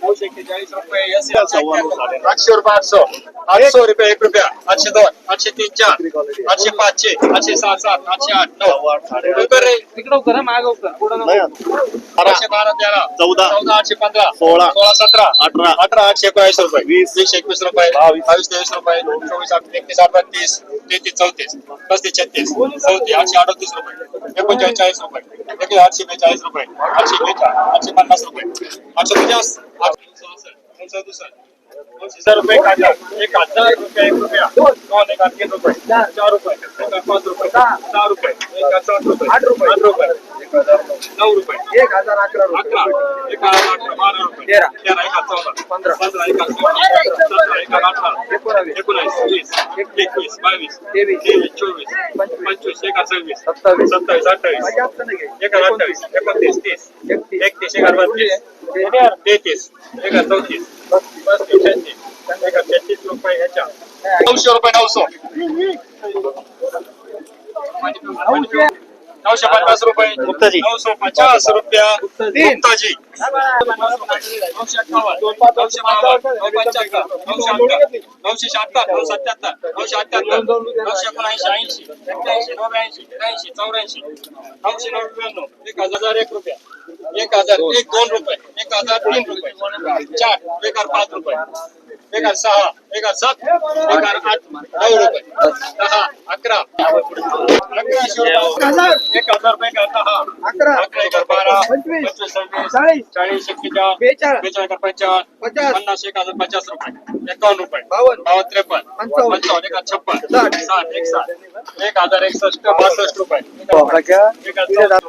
नऊशे सौ रुपये एक रुपया आठशे दोन आठशे तीन चार आठशे पाचशे आठशे सात सात आठ नऊ लवकर रे तिकडे उभं राहा, मागं उभं राहा, पुढं नको. बाराशे बारा तेरा चौदा. चौदा आठशे पंधरा सोळा. सोळा सतरा अठरा. अठरा आठशे एकोणीस आठ- अडतीस तेहतीस चौतीस पस्तीस छत्तीस चौतीस आठशे अडतीस रुपये एक चाळीस रुपये एकवीस आठशे बेचाळीस रुपये आठशे बेचाळीस आठशे पचास आठ- हजार रुपये काटा एक हजार एक रुपया एक रुपया दोन एक आठ तीन चार रुपये एक पाच रुपये सहा रुपये एक सात रुपये आठ रुपये आठ रुपये नऊ रुपये एक हजार अकरा अकरा एक हजार अकरा बारा रुपये तेरा तेरा एक चौदा पंधरा पंधरा एक सतरा एक अठरा एकोणावीस एकोणावीस वीस एकवीस बावीस तेवीस तेवीस चोवीस पंचवीस एक सव्वीस सत्तावीस सत्तावीस अठ्ठावीस एक अठ्ठावीस एकोणतीस तीस एकतीस एक हजार बत्तीस मिलियन तेहतीस एक चौतीस बस पंच्याऐंशी एक छत्तीस रुपये ह्याच्या नऊशे रुपये नऊशे नऊशे पन्नास रुपये गुप्ताजी नऊशे रुपया गुप्ताजी नऊशे अठ्ठावन्न नऊशे नऊशे अठ्याहत्तर नऊशे एकोणऐंशी ऐंशी एक्क्याऐंशी नव्याऐंशी चौऱ्याऐंशी नऊशे एक हजार एक रुपया एक हजार एक दोन रुपये एक हजार तीन रुपये चार एक हजार पाच रुपये सहा सात आठ नऊ रुपये दहा अकरा अकराशे एक रुपये दहा अकरा अकरा बारा पंचवीस चाळीस चाळीस एक्केचाळीस बेचाळीस पंचावन्न एक हजार पचास रुपये एकावन्न रुपये बावन्न त्रेपन्न पंचावन्न एक छप्पन साठ सात एक साठ एक हजार एकसष्ट बासष्ट रुपये एक हजार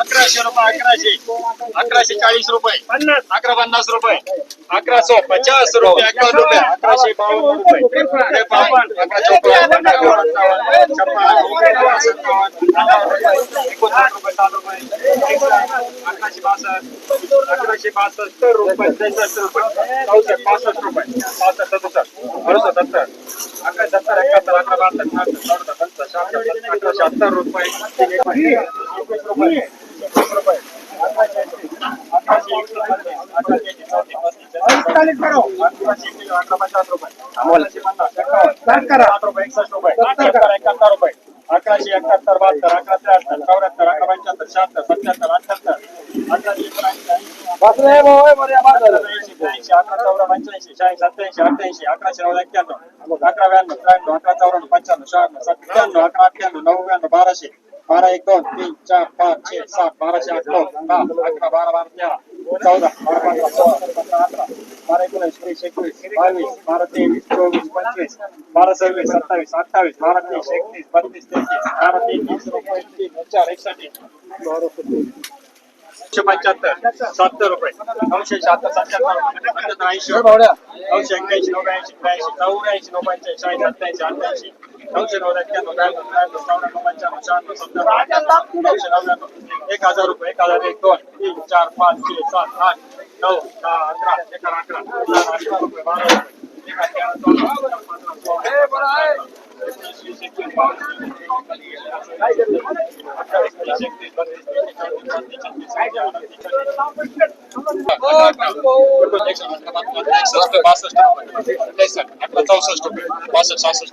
अकराशे रुपये अकराशे अकराशे चाळीस रुपये पन्नास अकरा पन्नास रुपये अकराशे पचास रुपये अकरा रुपये अकराशे बावन्न रुपये त्रेपन्न अकरा चौपन्न छप्पन्न सत्तावन्न एकोणसाठ रुपये सात रुपये अकराशे बासष्ट अकराशे बासष्ट रुपये त्रेसष्ट रुपये चौसष्ट पासष्ट रुपये पासष्ट सदुसष्ट अडुसष्ट सत्तर अकरा सत्तर एकाहत्तर अकरा बासष्ट अकरा सत्तर रुपये रुपये अडतालीस करो सात रुपये एकसष्ट रुपये एकाहत्तर रुपये अकराशे एकाहत्तर बहात्तर अकराशे अठ्ठर चौऱ्याहत्तर अकरा पंच्याहत्तर शहात्तर सत्याहत्तर अठ्याहत्तर अकराशे एकोणऐंशी अकरा चौऱ्या पंच्याऐंशी शहाऐंशी सत्याऐंशी अठ्ठ्याऐंशी अकराशे नव्वद एक्क्याण्णव अकरा ब्याण्णव त्र्याण्णव अकरा चौऱ्याण्णव पंच्याण्णव शहाण्णव सत्त्याण्णव अकरा अठ्ठ्याण्णव नव्याण्णव बाराशे बारा एक दोन तीन चार पाच छे सात बाराशे आठ नऊ दहा अकरा बारा बारा तेरा चौदा बारा पंधरा सोळा सतरा अठरा बारा एकोणीस वीस एकवीस बावीस बारा तेवीस चोवीस पंचवीस बारा सव्वीस सत्तावीस अठ्ठावीस बारा तीस एकतीस बत्तीस रुपये तीन चार एकसाठी एकशे पंच्याहत्तर सत्तर रुपये नऊशे ऐंशी अठ्ठ्याऐंशी अठ्ठ्याऐंशी एक हजार रुपये एक हजार एक दोन तीन चार पाच छे सात आठ नऊ दहा अकरा अकरा अकरा अकरा चौसष्ट रुपये बासष्ट सहासष्ट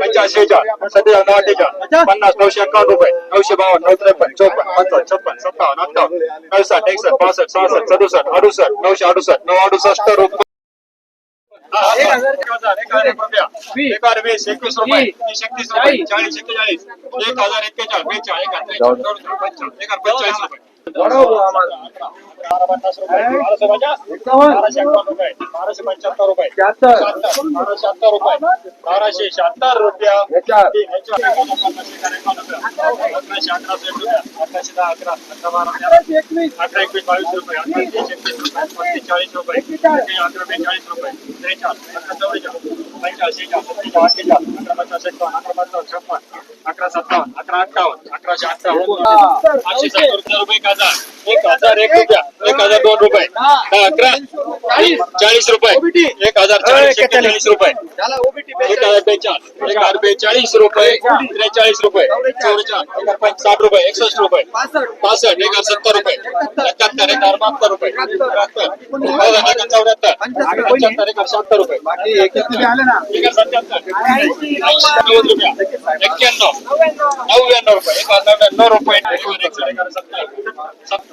पंच्याऐंशीच्या सत्तेचाळीस पन्नास नऊशे एकावन्न रुपये नऊशे बावन्न नऊ त्रेपन्न चौपन्न पंचावन्न छप्पन सत्तावन्न अठ्ठावन्न नऊसाठ एकसष्ट पासष्ट सहासष्ट सदुसष्ट अडुसष्ट नऊशे अडुसष्ट नऊ अडुसष्ट रुपये एक हजार वीस एकवीस रुपये रुपये चाळीस एक्केचाळीस एक हजार एक्केचाळीस रुपये बाराशे पंच्याहत्तर बाराशे अत्तर रुपये छप्पन अकरा सत्तावन अकरा अठावन अठराशे अठरा रुपये एक एक हजार एक रुपया एक हजार दोन रुपये अकरा चाळीस रुपये एक हजार चाळीस रुपये एक हजार बेचाळीस एक हजार बेचाळीस रुपये त्रेचाळीस रुपये चौवेचाळीस साठ रुपये एकसष्ट रुपये पासष्ट एक हजार सत्तर रुपये एकाहत्तर एक हजार बहात्तर रुपये चौऱ्याहत्तर पंच्याहत्तर एक हजार शहात्तर रुपये एक हजार सत्त्याहत्तर नव्वद रुपया एक्क्याण्णव नव्याण्णव रुपये एक हजार नव्याण्णव रुपये एक सत्तर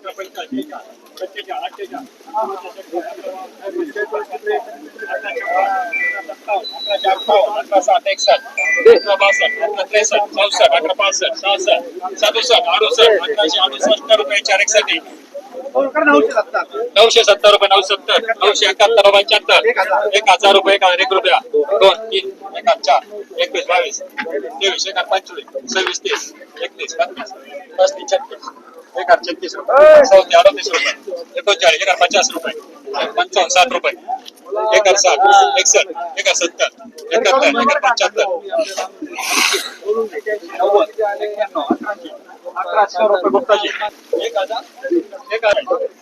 एकसठ नऊशे सत्तर रुपये नऊ सत्तर नऊशे एकाहत्तर पंच्याहत्तर एक हजार रुपये एक रुपया दोन तीन एक चार एकवीस बावीस तेवीस एक पंचवीस सव्वीस तीस एकतीस पस्तीस एक अडचणतीस रुपये सौ अडतीस रुपये एकोणचाळीस एक पचास रुपये पंचावन्न साठ रुपए एक साठ एकसठ एक सत्तर एकाहत्तर एक अठारह अकराशे रुपये एक हजार एक हजार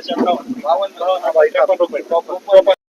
આંકડા છે બાવન